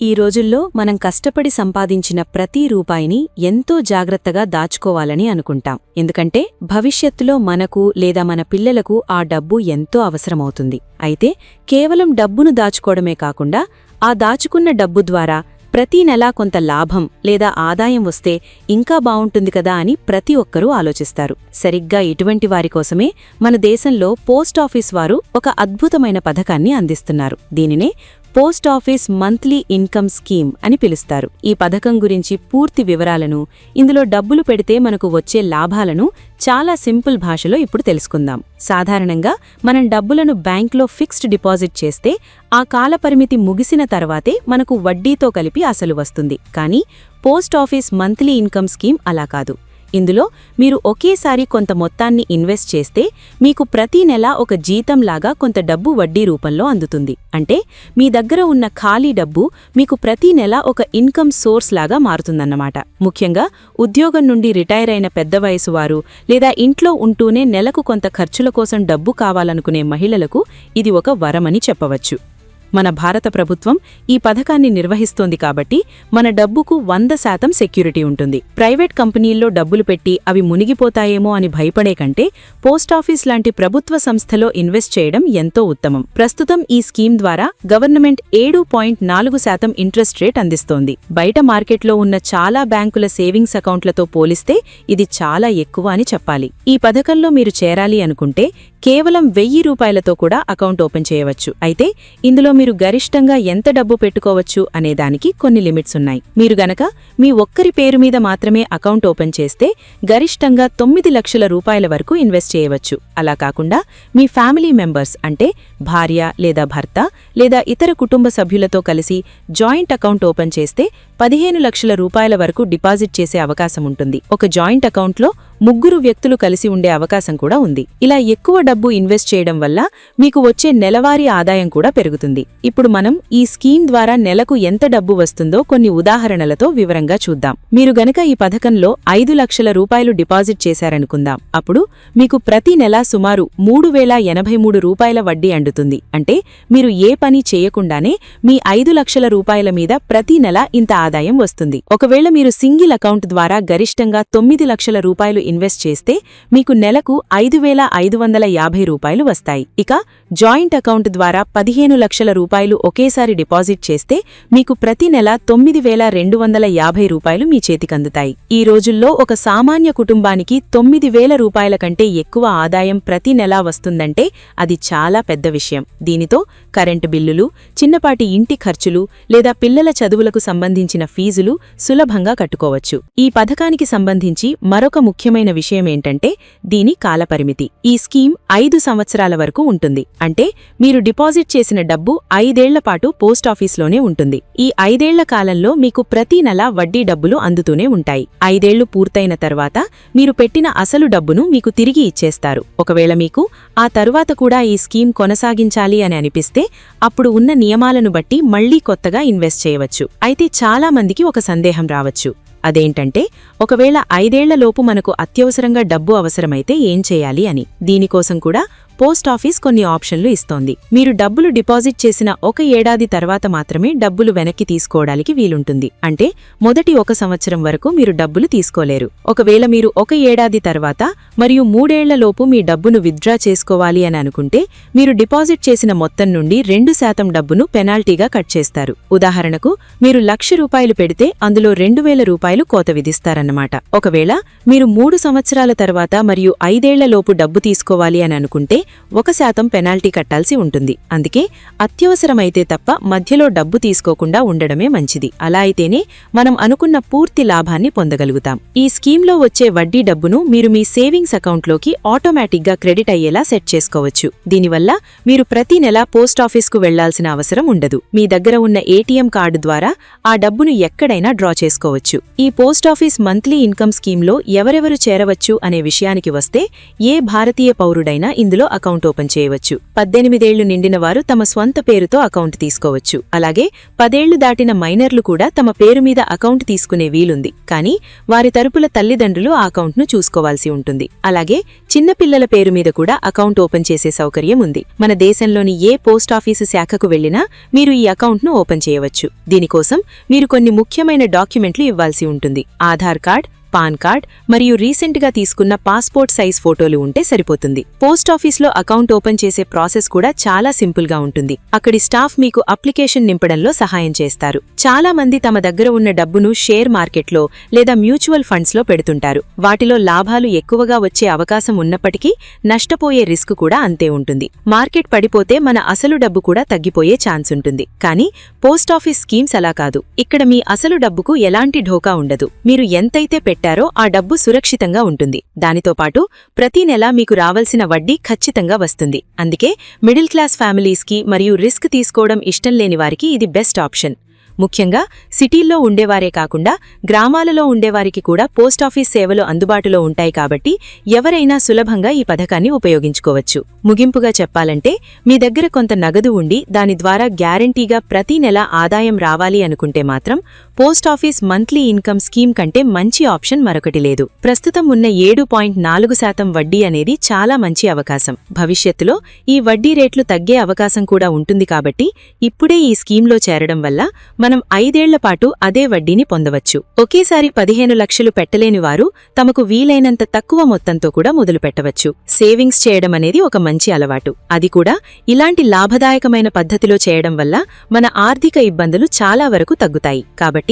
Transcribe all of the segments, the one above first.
ఈ రోజుల్లో మనం కష్టపడి సంపాదించిన ప్రతి రూపాయిని ఎంతో జాగ్రత్తగా దాచుకోవాలని అనుకుంటాం. ఎందుకంటే భవిష్యత్తులో మనకు లేదా మన పిల్లలకు ఆ డబ్బు ఎంతో అవసరమవుతుంది. అయితే కేవలం డబ్బును దాచుకోవడమే కాకుండా ఆ దాచుకున్న డబ్బు ద్వారా ప్రతి నెలా కొంత లాభం లేదా ఆదాయం వస్తే ఇంకా బావుంటుంది కదా అని ప్రతి ఒక్కరూ ఆలోచిస్తారు. సరిగ్గా ఇటువంటి వారి కోసమే మన దేశంలో పోస్ట్ ఆఫీస్ వారు ఒక అద్భుతమైన పథకాన్ని అందిస్తున్నారు. దీనినే post office monthly income scheme అని పిలుస్తారు. ఈ పథకం గురించి పూర్తి వివరాలను ఇందులో డబ్బులు పెడితే మనకు వచ్చే లాభాలను చాలా సింపుల్ భాషలో ఇప్పుడు తెలుసుకుందాం. సాధారణంగా మనం డబ్బులను బ్యాంక్లో ఫిక్స్డ్ డిపాజిట్ చేస్తే ఆ కాలపరిమితి ముగిసిన తర్వాతే మనకు వడ్డీతో కలిపి అసలు వస్తుంది. కానీ post office monthly income scheme అలా కాదు. ఇందులో మీరు ఒకేసారి కొంత మొత్తాన్ని ఇన్వెస్ట్ చేస్తే మీకు ప్రతి నెల ఒక జీతంలాగా కొంత డబ్బు వడ్డీ రూపంలో అందుతుంది. అంటే మీ దగ్గర ఉన్న ఖాళీ డబ్బు మీకు ప్రతి నెల ఒక ఇన్కమ్ సోర్స్ లాగా మారుతుందన్నమాట. ముఖ్యంగా ఉద్యోగం నుండి రిటైర్ అయిన పెద్ద వయసు వారు లేదా ఇంట్లో ఉంటూనే నెలకు కొంత ఖర్చుల కోసం డబ్బు కావాలనుకునే మహిళలకు ఇది ఒక వరమని చెప్పవచ్చు. మన భారత ప్రభుత్వం ఈ పథకాన్ని నిర్వహిస్తోంది కాబట్టి మన డబ్బుకు వంద శాతం సెక్యూరిటీ ఉంటుంది. ప్రైవేట్ కంపెనీల్లో డబ్బులు పెట్టి అవి మునిగిపోతాయేమో అని భయపడే కంటే పోస్టాఫీస్ లాంటి ప్రభుత్వ సంస్థలో ఇన్వెస్ట్ చేయడం ఎంతో ఉత్తమం. ప్రస్తుతం ఈ స్కీమ్ ద్వారా గవర్నమెంట్ ఏడు పాయింట్ నాలుగు శాతం ఇంట్రెస్ట్ రేట్ అందిస్తోంది. బయట మార్కెట్లో ఉన్న చాలా బ్యాంకుల సేవింగ్స్ అకౌంట్లతో పోలిస్తే ఇది చాలా ఎక్కువ అని చెప్పాలి. ఈ పథకంలో మీరు చేరాలి అనుకుంటే కేవలం వెయ్యి రూపాయలతో కూడా అకౌంట్ ఓపెన్ చేయవచ్చు. అయితే ఇందులో మీరు గరిష్టంగా ఎంత డబ్బు పెట్టుకోవచ్చు అనేదానికి కొన్ని లిమిట్స్ ఉన్నాయి. మీరు గనక మీ ఒక్కరి పేరు మీద మాత్రమే అకౌంట్ ఓపెన్ చేస్తే గరిష్టంగా తొమ్మిది లక్షల రూపాయల వరకు ఇన్వెస్ట్ చేయవచ్చు. అలా కాకుండా మీ ఫ్యామిలీ మెంబర్స్ అంటే భార్య లేదా భర్త లేదా ఇతర కుటుంబ సభ్యులతో కలిసి జాయింట్ అకౌంట్ ఓపెన్ చేస్తే పదిహేను లక్షల రూపాయల వరకు డిపాజిట్ చేసే అవకాశం ఉంటుంది. ఒక జాయింట్ అకౌంట్లో ముగ్గురు వ్యక్తులు కలిసి ఉండే అవకాశం కూడా ఉంది. ఇలా ఎక్కువ డబ్బు ఇన్వెస్ట్ చేయడం వల్ల మీకు వచ్చే నెలవారీ ఆదాయం కూడా పెరుగుతుంది. ఇప్పుడు మనం ఈ స్కీమ్ ద్వారా నెలకు ఎంత డబ్బు వస్తుందో కొన్ని ఉదాహరణలతో వివరంగా చూద్దాం. మీరు గనక ఈ పథకంలో ఐదు లక్షల రూపాయలు డిపాజిట్ చేశారనుకుందాం. అప్పుడు మీకు ప్రతి నెలా సుమారు మూడు వేల ఎనభై మూడు రూపాయల వడ్డీ అండుతుంది అంటే మీరు ఏ పని చేయకుండానే మీ ఐదు లక్షల రూపాయల మీద ప్రతి నెల ఇంత ఆదాయం వస్తుంది. ఒకవేళ మీరు సింగిల్ అకౌంట్ ద్వారా గరిష్టంగా తొమ్మిది లక్షల రూపాయలు ఇన్వెస్ట్ చేస్తే మీకు నెలకు ఐదు వేల ఐదు వందల యాభై రూపాయలు వస్తాయి. ఇక జాయింట్ అకౌంట్ ద్వారా పదిహేను లక్షల రూపాయలు ఒకేసారి డిపాజిట్ చేస్తే మీకు ప్రతి నెల తొమ్మిది వేల రెండు వందల యాభై రూపాయలు మీ చేతికందుతాయి ఈ రోజుల్లో ఒక సామాన్య కుటుంబానికి తొమ్మిది వేల రూపాయల కంటే ఎక్కువ ఆదాయం ప్రతి నెలా వస్తుందంటే అది చాలా పెద్ద విషయం. దీనితో కరెంటు బిల్లులు చిన్నపాటి ఇంటి ఖర్చులు లేదా పిల్లల చదువులకు సంబంధించిన ఫీజులు సులభంగా కట్టుకోవచ్చు. ఈ పథకానికి సంబంధించి మరొక ముఖ్యమైన విషయం ఏంటంటే దీని కాలపరిమితి. ఈ స్కీమ్ ఐదు సంవత్సరాల వరకు ఉంటుంది. అంటే మీరు డిపాజిట్ చేసిన డబ్బు ఐదేళ్ళ పాటు పోస్టాఫీస్లోనే ఉంటుంది. ఈ ఐదేళ్ళ కాలంలో మీకు ప్రతి నెల వడ్డీ డబ్బులు అందుతూనే ఉంటాయి. ఐదేళ్ళు పూర్తయిన తర్వాత మీరు పెట్టిన అసలు డబ్బును మీకు తిరిగి ఇచ్చేస్తారు. ఒకవేళ మీకు ఆ తరువాత కూడా ఈ స్కీమ్ కొనసాగించాలి అని అనిపిస్తే అప్పుడు ఉన్న నియమాలను బట్టి మళ్ళీ కొత్తగా ఇన్వెస్ట్ చేయవచ్చు. అయితే చాలా మందికి ఒక సందేహం రావచ్చు. అదేంటంటే ఒకవేళ ఐదేళ్ళలోపు మనకు అత్యవసరంగా డబ్బు అవసరమైతే ఏం చేయాలి అని. దీనికోసం కూడా పోస్ట్ ఆఫీస్ కొన్ని ఆప్షన్లు ఇస్తోంది. మీరు డబ్బులు డిపాజిట్ చేసిన ఒక ఏడాది తర్వాత మాత్రమే డబ్బులు వెనక్కి తీసుకోవడానికి వీలుంటుంది. అంటే మొదటి ఒక సంవత్సరం వరకు మీరు డబ్బులు తీసుకోలేరు. ఒకవేళ మీరు ఒక ఏడాది తర్వాత మరియు మూడేళ్ళలోపు మీ డబ్బును విత్డ్రా చేసుకోవాలి అని అనుకుంటే మీరు డిపాజిట్ చేసిన మొత్తం నుండి రెండు శాతం డబ్బును పెనాల్టీగా కట్ చేస్తారు. ఉదాహరణకు మీరు లక్ష రూపాయలు పెడితే అందులో రెండు వేల రూపాయలు కోత విధిస్తారన్నమాట. ఒకవేళ మీరు మూడు సంవత్సరాల తర్వాత మరియు ఐదేళ్ళలోపు డబ్బు తీసుకోవాలి అని అనుకుంటే ఒక శాతం పెనాల్టీ కట్టాల్సి ఉంటుంది. అందుకే అత్యవసరమైతే తప్ప మధ్యలో డబ్బు తీసుకోకుండా ఉండడమే మంచిది. అలా అయితేనే మనం అనుకున్న పూర్తి లాభాన్ని పొందగలుగుతాం. ఈ స్కీమ్లో వచ్చే వడ్డీ డబ్బును మీరు మీ సేవింగ్స్ అకౌంట్లోకి ఆటోమేటిక్గా క్రెడిట్ అయ్యేలా సెట్ చేసుకోవచ్చు. దీనివల్ల మీరు ప్రతి నెల పోస్టాఫీస్కు వెళ్ళాల్సిన అవసరం ఉండదు. మీ దగ్గర ఉన్న ఏటీఎం కార్డు ద్వారా ఆ డబ్బును ఎక్కడైనా డ్రా చేసుకోవచ్చు. ఈ పోస్టాఫీస్ మంత్లీ ఇన్కమ్ స్కీమ్లో ఎవరెవరు చేరవచ్చు అనే విషయానికి వస్తే ఏ భారతీయ పౌరుడైనా ఇందులో అకౌంట్ ఓపెన్ చేయవచ్చు. పద్దెనిమిదేళ్ళు నిండిన వారు తమ స్వంత పేరుతో అకౌంట్ తీసుకోవచ్చు. అలాగే పదేళ్ళు దాటిన మైనర్లు కూడా తమ పేరు మీద అకౌంట్ తీసుకునే వీలుంది. కానీ వారి తరపుల తల్లిదండ్రులు ఆ అకౌంట్ను చూసుకోవాల్సి ఉంటుంది. అలాగే చిన్నపిల్లల పేరు మీద కూడా అకౌంట్ ఓపెన్ చేసే సౌకర్యం ఉంది. మన దేశంలోని ఏ పోస్టాఫీసు శాఖకు వెళ్ళినా మీరు ఈ అకౌంట్ను ఓపెన్ చేయవచ్చు. దీనికోసం మీరు కొన్ని ముఖ్యమైన డాక్యుమెంట్లు ఇవ్వాల్సి ఉంటుంది. ఆధార్ కార్డ్ పాన్ కార్డ్ మరియు రీసెంట్గా తీసుకున్న పాస్పోర్ట్ సైజ్ ఫోటోలు ఉంటే సరిపోతుంది. పోస్ట్ ఆఫీస్లో అకౌంట్ ఓపెన్ చేసే ప్రాసెస్ కూడా చాలా సింపుల్గా ఉంటుంది. అక్కడి స్టాఫ్ మీకు అప్లికేషన్ నింపడంలో సహాయం చేస్తారు. చాలా మంది తమ దగ్గర ఉన్న డబ్బును షేర్ మార్కెట్లో లేదా మ్యూచువల్ ఫండ్స్లో పెడుతుంటారు. వాటిలో లాభాలు ఎక్కువగా వచ్చే అవకాశం ఉన్నప్పటికీ నష్టపోయే రిస్క్ కూడా అంతే ఉంటుంది. మార్కెట్ పడిపోతే మన అసలు డబ్బు కూడా తగ్గిపోయే ఛాన్స్ ఉంటుంది. కానీ పోస్టాఫీస్ స్కీమ్స్ అలా కాదు. ఇక్కడ మీ అసలు డబ్బుకు ఎలాంటి ఢోకా ఉండదు. మీరు ఎంతైతే పెట్టారో ఆ డబ్బు సురక్షితంగా ఉంటుంది. దానితో పాటు ప్రతి నెల మీకు రావాల్సిన వడ్డీ ఖచ్చితంగా వస్తుంది. అందుకే మిడిల్ క్లాస్ ఫ్యామిలీస్కి మరియు రిస్క్ తీసుకోవడం ఇష్టం లేని వారికి ఇది బెస్ట్ ఆప్షన్. ముఖ్యంగా సిటీల్లో ఉండేవారే కాకుండా గ్రామాలలో ఉండేవారికి కూడా పోస్టాఫీస్ సేవలు అందుబాటులో ఉంటాయి కాబట్టి ఎవరైనా సులభంగా ఈ పథకాన్ని ఉపయోగించుకోవచ్చు. ముగింపుగా చెప్పాలంటే మీ దగ్గర కొంత నగదు ఉండి దాని ద్వారా గ్యారంటీగా ప్రతి నెల ఆదాయం రావాలి అనుకుంటే మాత్రం పోస్టాఫీస్ మంత్లీ ఇన్కమ్ స్కీమ్ కంటే మంచి ఆప్షన్ మరొకటి లేదు. ప్రస్తుతం ఉన్న ఏడు పాయింట్ నాలుగు శాతం వడ్డీ అనేది చాలా మంచి అవకాశం. భవిష్యత్తులో ఈ వడ్డీ రేట్లు తగ్గే అవకాశం కూడా ఉంటుంది కాబట్టి ఇప్పుడే ఈ స్కీమ్లో చేరడం వల్ల మనం ఐదేళ్ళ పాటు అదే వడ్డీని పొందవచ్చు. ఒకేసారి పదిహేను లక్షలు పెట్టలేని వారు తమకు వీలైనంత తక్కువ మొత్తంతో కూడా మొదలు పెట్టవచ్చు. సేవింగ్స్ చేయడం అనేది ఒక మంచి అలవాటు. అది కూడా ఇలాంటి లాభదాయకమైన పద్ధతిలో చేయడం వల్ల మన ఆర్థిక ఇబ్బందులు చాలా వరకు తగ్గుతాయి. కాబట్టి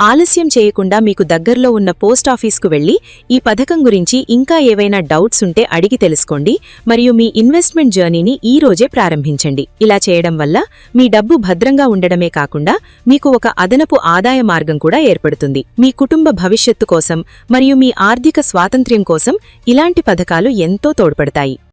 ఆలస్యం చేయకుండా మీకు దగ్గర్లో ఉన్న పోస్ట్ ఆఫీస్కు వెళ్ళి ఈ పథకం గురించి ఇంకా ఏవైనా డౌట్స్ ఉంటే అడిగి తెలుసుకోండి. మరియు మీ ఇన్వెస్ట్మెంట్ జర్నీని ఈ రోజే ప్రారంభించండి. ఇలా చేయడం వల్ల మీ డబ్బు భద్రంగా ఉండడమే కాకుండా మీకు ఒక అదనపు ఆదాయ మార్గం కూడా ఏర్పడుతుంది. మీ కుటుంబ భవిష్యత్తు కోసం మరియు మీ ఆర్థిక స్వాతంత్ర్యం కోసం ఇలాంటి పథకాలు ఎంతో తోడ్పడతాయి.